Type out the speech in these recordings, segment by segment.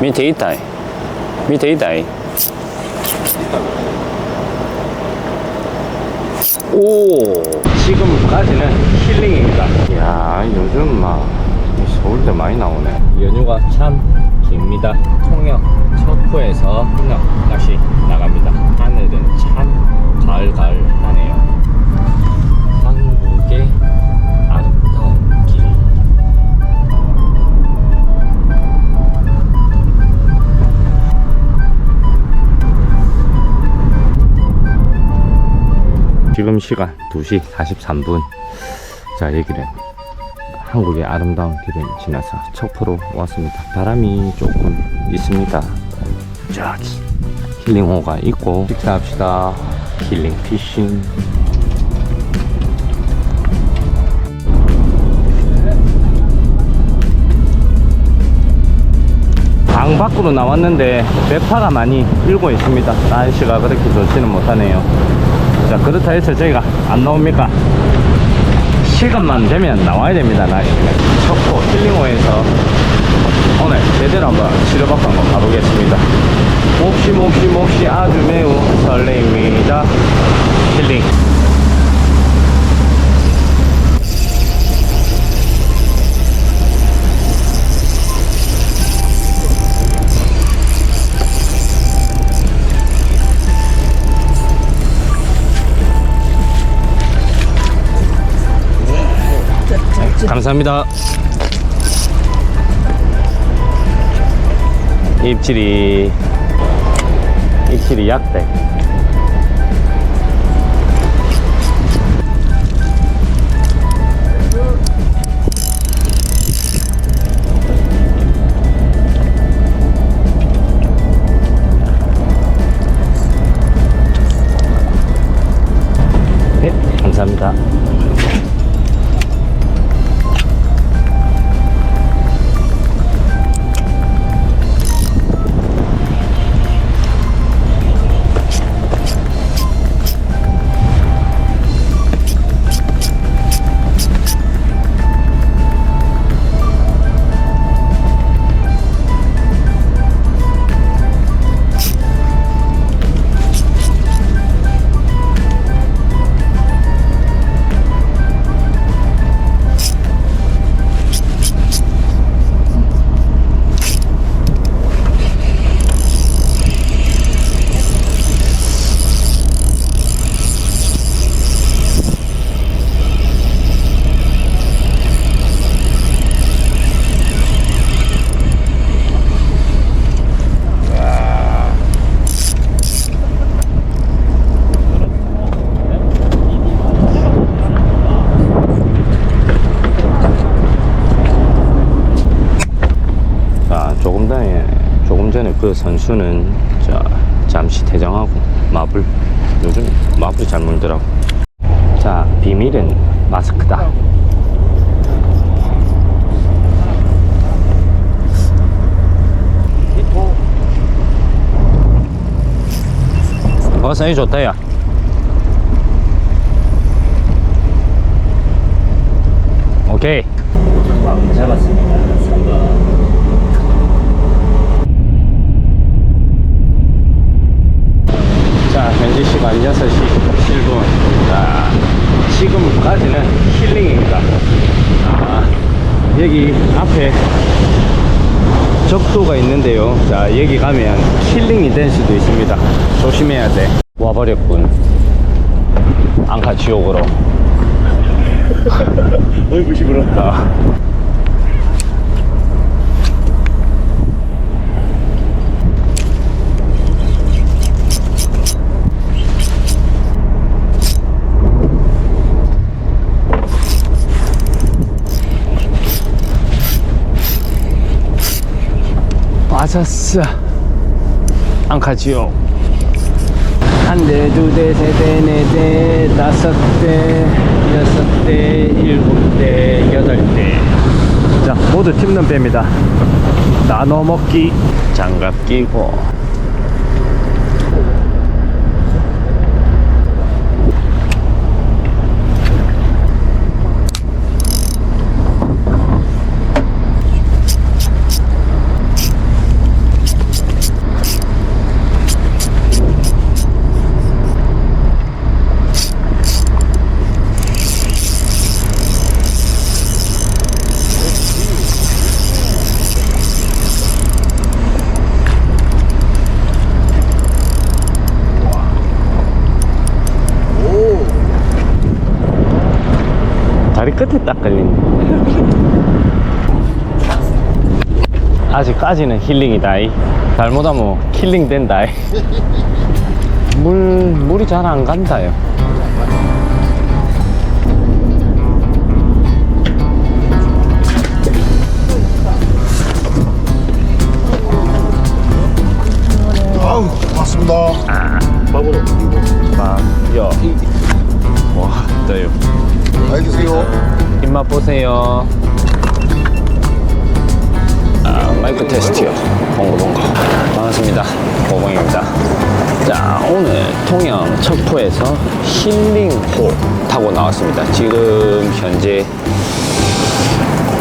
밑에 있다. 밑에 있다. 오! 지금까지는 힐링입니다. 이야, 요즘 막 서울대 많이 나오네. 연휴가 참 깁니다. 통영 척포에서 흥남 다시 나갑니다. 하늘은 참 가을가을 시간 2시 43분. 자, 여기는 한국의 아름다운 길을 지나서 척포로 왔습니다. 바람이 조금 있습니다. 저기 힐링호가 있고 식사합시다. 힐링 피싱. 방 밖으로 나왔는데 배파가 많이 일고 있습니다. 날씨가 그렇게 좋지는 못하네요. 자 그렇다 해서 저희가 안 나옵니까? 시간만 되면 나와야 됩니다. 척포 힐링호에서 오늘 제대로 한번 치료받고 한번 가보겠습니다. 몹시 몹시 몹시 아주 매우 설레입니다. 힐링. 감사합니다. 입질이 입질이 약대. 선수는 자, 잠시 퇴장하고 마블 요즘 마블 잘 물더라고. 자, 비밀은 마스크다. 어, 사이 좋다, 야. 오케이. 잡았습니다. 3번. 자, 현재 시간 6시 7분. 자, 지금까지는 힐링입니다. 아, 여기 앞에 적도가 있는데요. 자, 여기 가면 힐링이 될 수도 있습니다. 조심해야 돼. 와버렸군. 앙카 지옥으로. 어이구 시끄럽 아. 맞았어. 앙카지요. 한 대, 두 대, 세 대, 네 대, 다섯 대, 여섯 대, 일곱 대, 여덟 대. 자, 모두 팀는 배입니다. 나눠 먹기. 장갑 끼고. 끝에 딱 걸리네. 아직까지는 힐링이다. 이. 잘못하면 킬링 된다. 이. 물, 물이 잘 안 간다요. 아우 고맙습니다 아, 야. 와, 떠요. 많이 드세요 입맛 보세요. 아, 마이크 테스트요. 봉고 봉고. 반갑습니다. 보봉입니다. 자, 오늘 통영 척포에서 힐링호 타고 나왔습니다. 지금 현재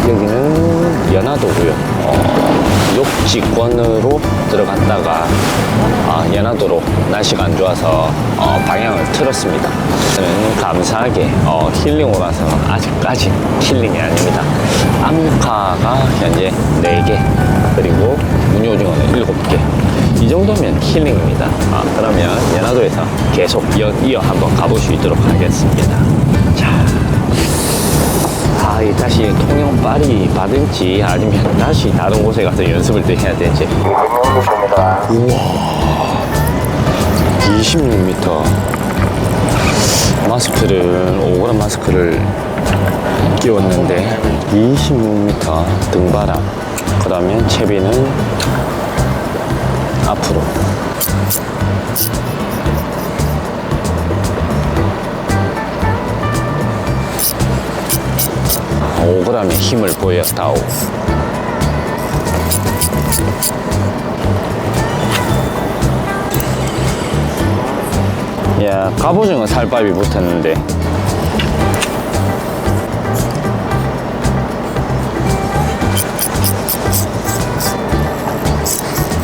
여기는 연화도고요. 어, 욕지권으로 들어갔다가 아, 연화도로 날씨가 안 좋아서 어, 방향을 틀었습니다. 저는 감사하게 어, 힐링오라서 아직까지 힐링이 아닙니다. 암카가 현재 4개 그리고 무늬오징어는 7개 이 정도면 힐링입니다. 아, 그러면 연화도에서 계속 이어, 이어 한번 가볼 수 있도록 하겠습니다. 이 다시 통영 파리 받은지 아니면 다시 다른 곳에 가서 연습을 또 해야 되지. 우와. 26m. 마스크를, 5g 마스크를 끼웠는데, 26m 등바람. 그 다음에 채비는 앞으로. 오그람의 힘을 보였다오. 야, 갑오징어 살밥이 붙었는데.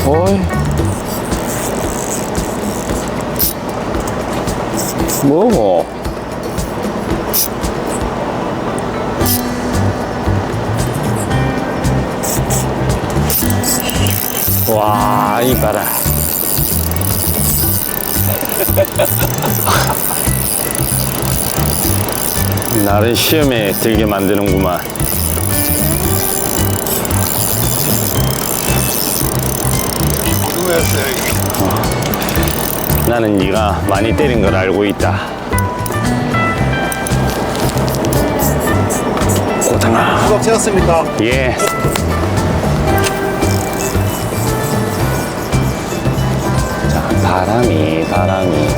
어이. 뭐고? 와, 이 봐라. 나를 시험에 들게 만드는구만. 누구였어요 나는 네가 많이 때린 걸 알고 있다. 고등아. 수업 채웠습니다 예. 바람이, 바람이.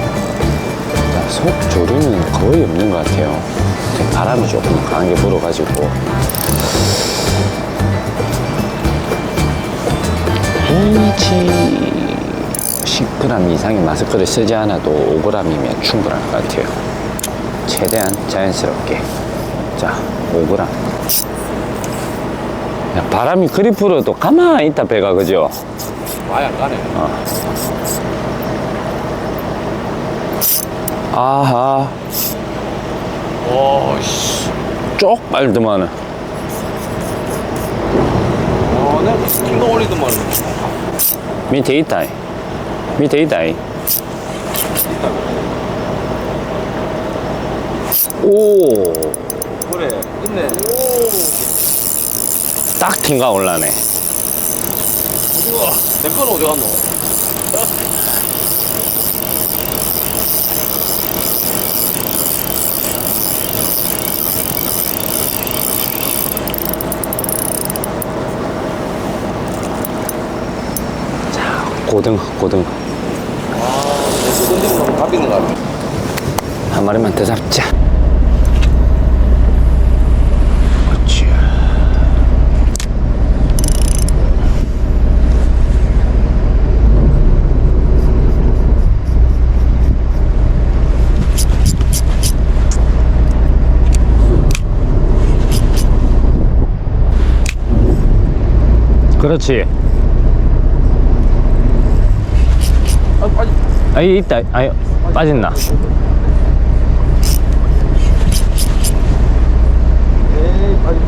자, 속 조류는 거의 없는 것 같아요. 바람이 조금 강하게 불어가지고. 홈치 10g 이상의 마스크를 쓰지 않아도 5g이면 충분할 것 같아요. 최대한 자연스럽게. 자, 5g. 야, 바람이 그리 불어도 가만히 있다 배가 그죠? 아예 안 가네. 아하 와, 씨. 쪽 빨더만은 와, 내가 스킨도 올리더만. 밑에 있다 밑에 있다 오딱 그래, 있네. 팅가 올라네 우와, 내 거는 어디 갔노? 고등 고등. 아, 나면 답 있는 거 같아. 한 마리만 더 잡자. 그렇지 아, 빠지. 아이 있다 빠진나 에이, 빠지.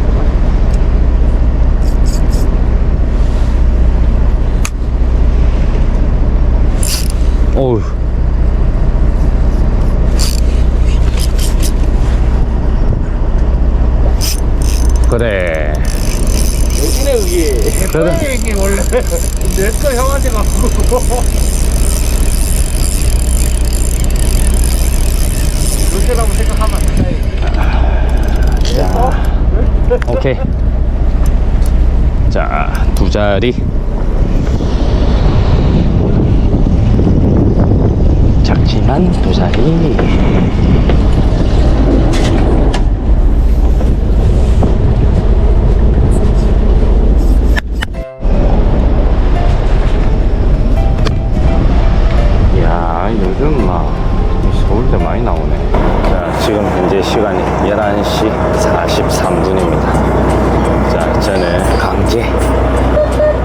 어우 그래. 여기네 여기 그래. 이게 원래 내 거 형한테 갖고 그렇게라고 생각하면 안 돼. 자, 오케이. 자, 두 자리. 작지만 두 자리. 이야, 요즘 막 서울대 많이 나오네. 자, 지금 현재 시간이 11시 43분입니다. 자, 저는 강제 어,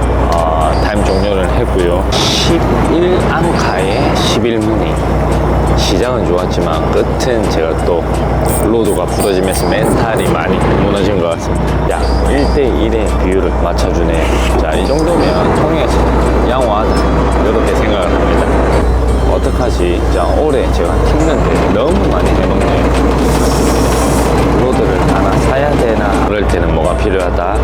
타임 종료를 했고요. 11앙카의 11문이 시작은 좋았지만 끝은 제가 또 로드가 부러지면서 멘탈이 많이 무너진 것 같습니다. 약 1대1의 비율을 맞춰주네. 자, 이 정도면 통해서 양호하다. 이렇게 생각을 합니다. 어떡하지? 자, 올해 제가 튀는데 너무 많이 해먹네요. 로드를 하나 사야 되나? 그럴 때는 뭐가 필요하다?